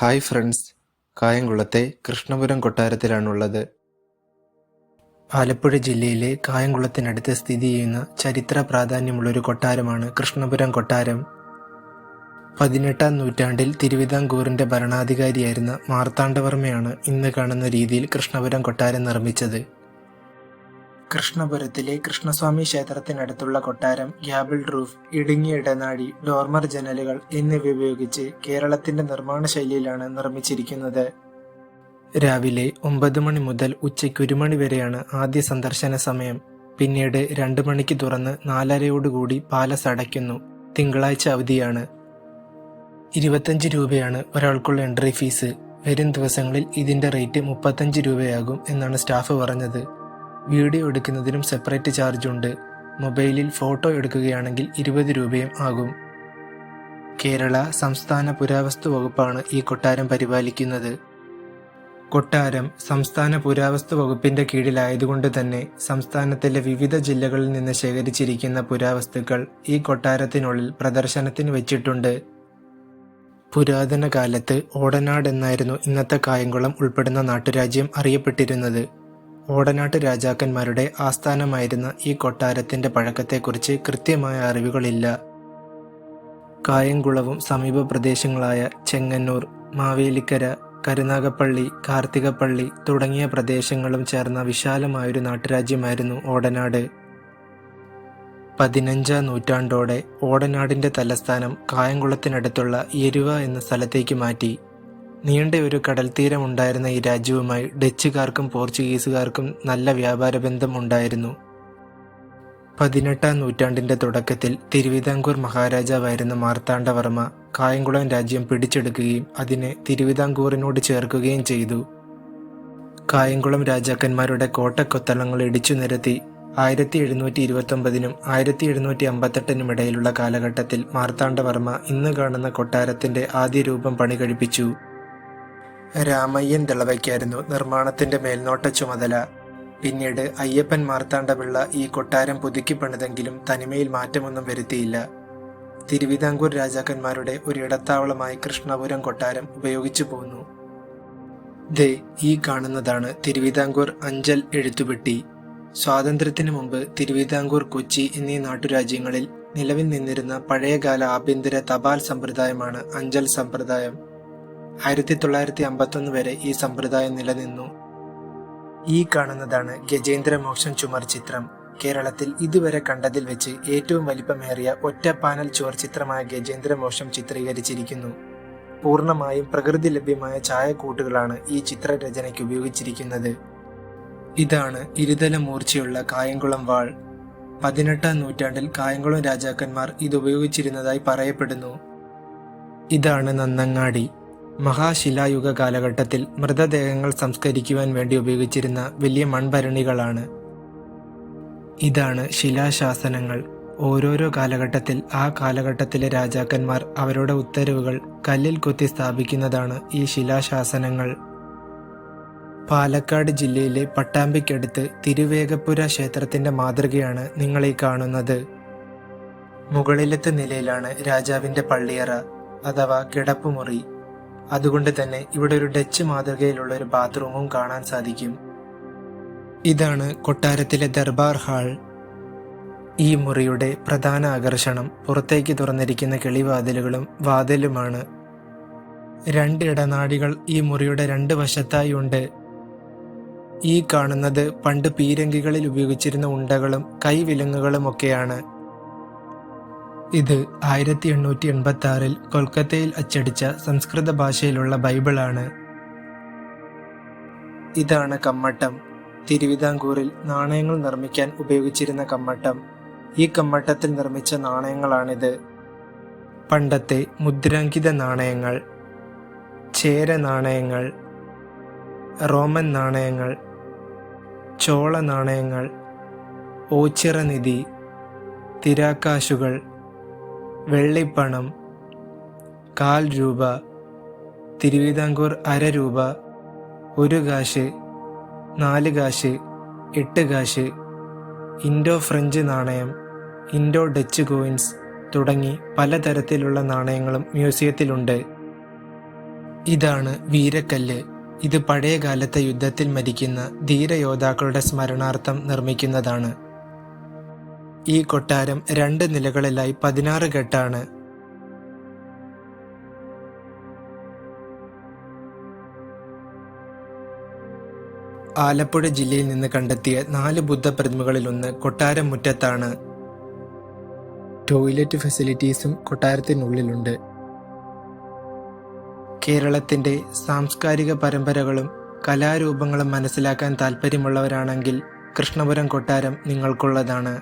Hi friends. കായംകുളത്തെ Krishnapuram കൊട്ടാരത്തിലാണുള്ളത്. ആലപ്പുഴ ജില്ലയിലെ കായംകുളത്തിനടുത്ത് സ്ഥിതി ചെയ്യുന്ന ചരിത്ര പ്രാധാന്യമുള്ളൊരു കൊട്ടാരമാണ് കൃഷ്ണപുരം കൊട്ടാരം. പതിനെട്ടാം നൂറ്റാണ്ടിൽ തിരുവിതാംകൂറിന്റെ ഭരണാധികാരിയായിരുന്ന മാർത്താണ്ഡവർമ്മയാണ് ഇന്ന് കാണുന്ന രീതിയിൽ കൃഷ്ണപുരം കൊട്ടാരം നിർമ്മിച്ചത്. കൃഷ്ണപുരത്തിലെ കൃഷ്ണസ്വാമി ക്ഷേത്രത്തിനടുത്തുള്ള കൊട്ടാരം ഗ്യാബിൾ റൂഫ് ഇടുങ്ങിയ ഇടനാഴി ഡോർമർ ജനലുകൾ എന്നിവ ഉപയോഗിച്ച് കേരളത്തിന്റെ നിർമ്മാണ ശൈലിയിലാണ് നിർമ്മിച്ചിരിക്കുന്നത്. രാവിലെ ഒമ്പത് മണി മുതൽ ഉച്ചയ്ക്ക് ഒരു മണി വരെയാണ് ആദ്യ സന്ദർശന സമയം. പിന്നീട് രണ്ടു മണിക്ക് തുറന്ന് നാലരയോടുകൂടി പാലസ് അടയ്ക്കുന്നു. തിങ്കളാഴ്ച അവധിയാണ്. ഇരുപത്തഞ്ച് രൂപയാണ് ഒരാൾക്കുള്ള എൻട്രി ഫീസ്. വരും ദിവസങ്ങളിൽ ഇതിന്റെ റേറ്റ് മുപ്പത്തഞ്ച് രൂപയാകും എന്നാണ് സ്റ്റാഫ് പറഞ്ഞത്. വീഡിയോ എടുക്കുന്നതിനും സെപ്പറേറ്റ് ചാർജ് ഉണ്ട്. മൊബൈലിൽ ഫോട്ടോ എടുക്കുകയാണെങ്കിൽ ഇരുപത് രൂപയും ആകും. കേരള സംസ്ഥാന പുരാവസ്തു വകുപ്പാണ് ഈ കൊട്ടാരം പരിപാലിക്കുന്നത്. കൊട്ടാരം സംസ്ഥാന പുരാവസ്തു വകുപ്പിന്റെ കീഴിലായതുകൊണ്ട് തന്നെ സംസ്ഥാനത്തിലെ വിവിധ ജില്ലകളിൽ നിന്ന് ശേഖരിച്ചിരിക്കുന്ന പുരാവസ്തുക്കൾ ഈ കൊട്ടാരത്തിനുള്ളിൽ പ്രദർശനത്തിന് വെച്ചിട്ടുണ്ട്. പുരാതന കാലത്ത് ഓടനാട് എന്നായിരുന്നു ഇന്നത്തെ കായംകുളം ഉൾപ്പെടുന്ന നാട്ടുരാജ്യം അറിയപ്പെട്ടിരുന്നത്. ഓടനാട്ട് രാജാക്കന്മാരുടെ ആസ്ഥാനമായിരുന്ന ഈ കൊട്ടാരത്തിന്റെ പഴക്കത്തെക്കുറിച്ച് കൃത്യമായ അറിവുകളില്ല. കായംകുളവും സമീപ പ്രദേശങ്ങളായ ചെങ്ങന്നൂർ മാവേലിക്കര കരുനാഗപ്പള്ളി കാർത്തികപ്പള്ളി തുടങ്ങിയ പ്രദേശങ്ങളും ചേർന്ന വിശാലമായൊരു നാട്ടുരാജ്യമായിരുന്നു ഓടനാട്. പതിനഞ്ചാം നൂറ്റാണ്ടോടെ ഓടനാടിന്റെ തലസ്ഥാനം കായംകുളത്തിനടുത്തുള്ള എരുവ എന്ന സ്ഥലത്തേക്ക് മാറ്റി. നീണ്ട ഒരു കടൽത്തീരം ഉണ്ടായിരുന്ന ഈ രാജ്യവുമായി ഡച്ചുകാർക്കും പോർച്ചുഗീസുകാർക്കും നല്ല വ്യാപാര ബന്ധം ഉണ്ടായിരുന്നു. പതിനെട്ടാം നൂറ്റാണ്ടിന്റെ തുടക്കത്തിൽ തിരുവിതാംകൂർ മഹാരാജാവായിരുന്ന മാർത്താണ്ഡവർമ്മ കായംകുളം രാജ്യം പിടിച്ചെടുക്കുകയും അതിനെ തിരുവിതാംകൂറിനോട് ചേർക്കുകയും ചെയ്തു. കായംകുളം രാജാക്കന്മാരുടെ കോട്ടക്കൊത്തളങ്ങൾ ഇടിച്ചു നിരത്തി ആയിരത്തി എഴുന്നൂറ്റി ഇരുപത്തി ഒമ്പതിനും ആയിരത്തി എഴുന്നൂറ്റി അമ്പത്തെട്ടിനും ഇടയിലുള്ള കാലഘട്ടത്തിൽ മാർത്താണ്ഡവർമ്മ ഇന്ന് കാണുന്ന കൊട്ടാരത്തിന്റെ ആദ്യ രൂപം പണി കഴിപ്പിച്ചു രാമയ്യൻ ദളവയ്ക്കായിരുന്നു നിർമ്മാണത്തിന്റെ മേൽനോട്ട ചുമതല. പിന്നീട് അയ്യപ്പൻ മാർത്താണ്ഡപിള്ള ഈ കൊട്ടാരം പുതുക്കി പണിതെങ്കിലും തനിമയിൽ മാറ്റമൊന്നും വരുത്തിയില്ല. തിരുവിതാംകൂർ രാജാക്കന്മാരുടെ ഒരു ഇടത്താവളമായി കൃഷ്ണപുരം കൊട്ടാരം ഉപയോഗിച്ചു പോന്നു. ദേ ഈ കാണുന്നതാണ് തിരുവിതാംകൂർ അഞ്ചൽ എഴുത്തുപെട്ടി. സ്വാതന്ത്ര്യത്തിനു മുമ്പ് തിരുവിതാംകൂർ കൊച്ചി എന്നീ നാട്ടുരാജ്യങ്ങളിൽ നിലവിൽ നിന്നിരുന്ന പഴയകാല ആഭ്യന്തര തപാൽ സമ്പ്രദായമാണ് അഞ്ചൽ സമ്പ്രദായം. ആയിരത്തി തൊള്ളായിരത്തി അമ്പത്തൊന്ന് വരെ ഈ സമ്പ്രദായം നിലനിന്നു. ഈ കാണുന്നതാണ് ഗജേന്ദ്ര മോക്ഷം ചുമർ ചിത്രം. കേരളത്തിൽ ഇതുവരെ കണ്ടതിൽ വെച്ച് ഏറ്റവും വലിപ്പമേറിയ ഒറ്റ പാനൽ ചുവർ ചിത്രമായ ഗജേന്ദ്ര മോക്ഷം ചിത്രീകരിച്ചിരിക്കുന്നു. പൂർണമായും പ്രകൃതി ലഭ്യമായ ചായക്കൂട്ടുകളാണ് ഈ ചിത്രരചനയ്ക്ക് ഉപയോഗിച്ചിരിക്കുന്നത്. ഇതാണ് ഇരുതല മൂർച്ചയുള്ള കായംകുളം വാൾ. പതിനെട്ടാം നൂറ്റാണ്ടിൽ കായംകുളം രാജാക്കന്മാർ ഇത് ഉപയോഗിച്ചിരുന്നതായി പറയപ്പെടുന്നു. ഇതാണ് നന്നങ്ങാടി. മഹാശിലായുഗ കാലഘട്ടത്തിൽ മൃതദേഹങ്ങൾ സംസ്കരിക്കുവാൻ വേണ്ടി ഉപയോഗിച്ചിരുന്ന വലിയ മൺഭരണികളാണ്. ഇതാണ് ശിലാശാസനങ്ങൾ. ഓരോരോ കാലഘട്ടത്തിൽ ആ കാലഘട്ടത്തിലെ രാജാക്കന്മാർ അവരുടെ ഉത്തരവുകൾ കല്ലിൽ കൊത്തി സ്ഥാപിക്കുന്നതാണ് ഈ ശിലാശാസനങ്ങൾ. പാലക്കാട് ജില്ലയിലെ പട്ടാമ്പിക്കടുത്ത് തിരുവേഗപ്പുര ക്ഷേത്രത്തിന്റെ മാതൃകയാണ് നിങ്ങൾ ഈ കാണുന്നത്. മുകളിലത്തെ നിലയിലാണ് രാജാവിന്റെ പള്ളിയറ അഥവാ കിടപ്പുമുറി. അതുകൊണ്ട് തന്നെ ഇവിടെ ഒരു ഡച്ച് മാതൃകയിലുള്ള ഒരു ബാത്റൂമും കാണാൻ സാധിക്കും. ഇതാണ് കൊട്ടാരത്തിലെ ദർബാർ ഹാൾ. ഈ മുറിയുടെ പ്രധാന ആകർഷണം പുറത്തേക്ക് തുറന്നിരിക്കുന്ന കിളിവാതിലുകളും വാതിലുമാണ്. രണ്ട് ഇടനാടികൾ ഈ മുറിയുടെ രണ്ട് വശത്തായി ഉണ്ട്. ഈ കാണുന്നത് പണ്ട് പീരങ്കികളിൽ ഉപയോഗിച്ചിരുന്ന ഉണ്ടകളും കൈവിലങ്ങുകളും ഒക്കെയാണ്. ഇത് ആയിരത്തി എണ്ണൂറ്റി എൺപത്തി ആറിൽ കൊൽക്കത്തയിൽ അച്ചടിച്ച സംസ്കൃത ഭാഷയിലുള്ള ബൈബിളാണ്. ഇതാണ് കമ്മട്ടം. തിരുവിതാംകൂറിൽ നാണയങ്ങൾ നിർമ്മിക്കാൻ ഉപയോഗിച്ചിരുന്ന കമ്മട്ടം. ഈ കമ്മട്ടത്തിൽ നിർമ്മിച്ച നാണയങ്ങളാണിത്. പണ്ടത്തെ മുദ്രാങ്കിത നാണയങ്ങൾ ചേര നാണയങ്ങൾ റോമൻ നാണയങ്ങൾ ചോള നാണയങ്ങൾ ഓച്ചിറനിധി തിരാക്കാശുകൾ വെള്ളിപ്പണം കാൽ രൂപ തിരുവിതാംകൂർ അര രൂപ ഒരു കാശ് നാല് കാശ് എട്ട് കാശ് ഇൻഡോ ഫ്രഞ്ച് നാണയം ഇൻഡോ ഡച്ച് കോയിൻസ് തുടങ്ങി പലതരത്തിലുള്ള നാണയങ്ങളും മ്യൂസിയത്തിലുണ്ട്. ഇതാണ് വീരക്കല്ല്. ഇത് പഴയകാലത്തെ യുദ്ധത്തിൽ മരിക്കുന്ന ധീരയോദ്ധാക്കളുടെ സ്മരണാർത്ഥം നിർമ്മിക്കുന്നതാണ്. ഈ കൊട്ടാരം രണ്ട് നിലകളിലായി പതിനാറ് കെട്ടാണ് ആലപ്പുഴ ജില്ലയിൽ നിന്ന് കണ്ടെത്തിയ നാല് ബുദ്ധ പ്രതിമകളിലൊന്ന് കൊട്ടാരം മുറ്റത്താണ് ടോയ്ലറ്റ് ഫെസിലിറ്റീസും കൊട്ടാരത്തിനുള്ളിലുണ്ട്. കേരളത്തിന്റെ സാംസ്കാരിക പരമ്പരകളും കലാരൂപങ്ങളും മനസ്സിലാക്കാൻ താല്പര്യമുള്ളവരാണെങ്കിൽ കൃഷ്ണപുരം കൊട്ടാരം നിങ്ങൾക്കുള്ളതാണ്.